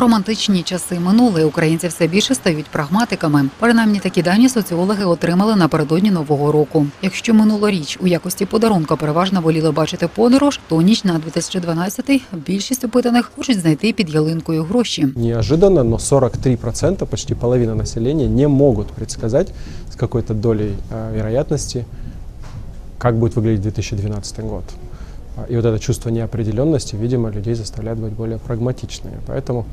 Романтичні часи минули. Українці все більше стають прагматиками. Принаймні такі дані соціологи отримали напередодні нового року. Якщо минулоріч у якості подарунка переважно воліли бачити подорож, то ніч на 2012-й більшість опитаних хочуть знайти під ялинкою гроші. Неожиданно, но 43%, почти половина населения, не могут предсказать с какой-то долей э, вероятности, как будет выглядеть 2012 год. А, И вот это чувство неопределенности, видимо, людей заставляет быть более прагматичными. Поэтому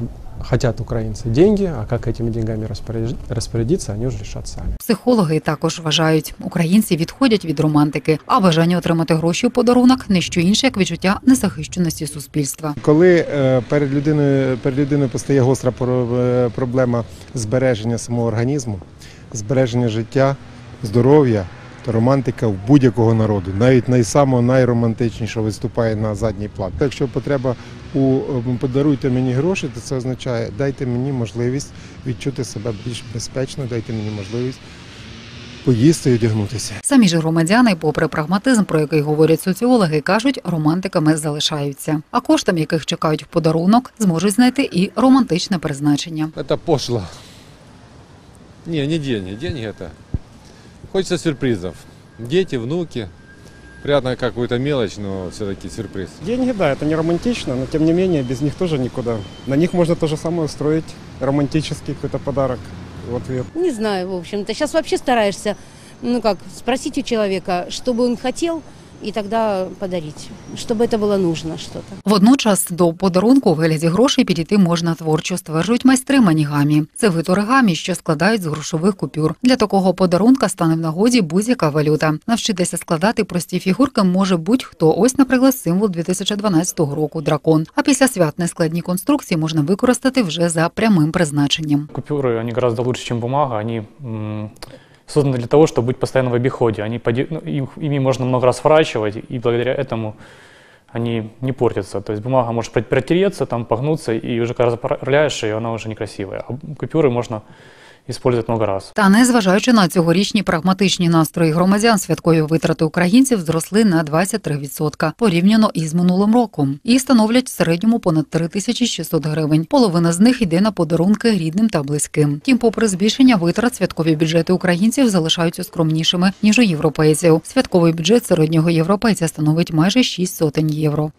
м, хотят украинцы деньги, а как этими деньгами распоряж- распорядиться, они уже решат сами. Психологи також вважають, українці відходять від романтики, а бажання отримати гроші у подарунок не що інше, як відчуття незахищеності суспільства. Коли е, перед людиною перед людиною постає гостра про- е, проблема збереження самого організму, збереження життя, здоров'я, то романтика в будь-якого народу, навіть найсамого найромантичнішого виступає на задній план. Якщо потреба у е, подаруйте мені гроші, то це означає дайте мені можливість відчути себе більш безпечно, дайте мені можливість поїсти і одягнутися. Самі ж громадяни, попри прагматизм, про який говорять соціологи, кажуть, романтиками залишаються. А коштом, яких чекають в подарунок, зможуть знайти і романтичне призначення. Это пошло. Не, не деньги. Деньги это. Хочется сюрпризов. Дети, внуки. Приятно какую-то мелочь, но все-таки сюрприз. Деньги, да, это не романтично, но тем не менее без них тоже никуда. На них можно то же самое устроить, романтический какой-то подарок в ответ. Не знаю, в общем-то. Сейчас вообще стараешься, ну как, спросить у человека, что бы он хотел, и тогда подарить, чтобы это было нужно что-то. Водночас до подарунку у вигляді грошей підійти можна творчо, стверджують майстри манігамі. Це вид оригамі, що складають з грошових купюр. Для такого подарунка стане в нагоді будь-яка валюта. Навчитися складати прості фігурки може будь-хто. Ось, наприклад, символ 2012 року дракон. А після свят нескладні конструкції можна використати вже за прямим призначенням. Купюры, они гораздо лучше, чем бумага. Они м, созданы для того, чтобы быть постоянно в обиходе. Они, поди- ну, им- ими можно много раз сворачивать, и благодаря этому они не портятся. То есть бумага может прот- протереться, там, погнуться, и уже когда заправляешь ее, она уже некрасивая. А купюры можно использовать много раз. Та незважаючи на цьогорічні прагматичні настрої громадян, святкові витрати українців зросли на 23% порівняно із минулим роком і становлять в середньому понад 3600 гривень. Половина з них йде на подарунки рідним та близьким. Тім, попри збільшення витрат, святкові бюджети українців залишаються скромнішими ніж у європейців. Святковий бюджет середнього європейця становить майже 6 сотень євро.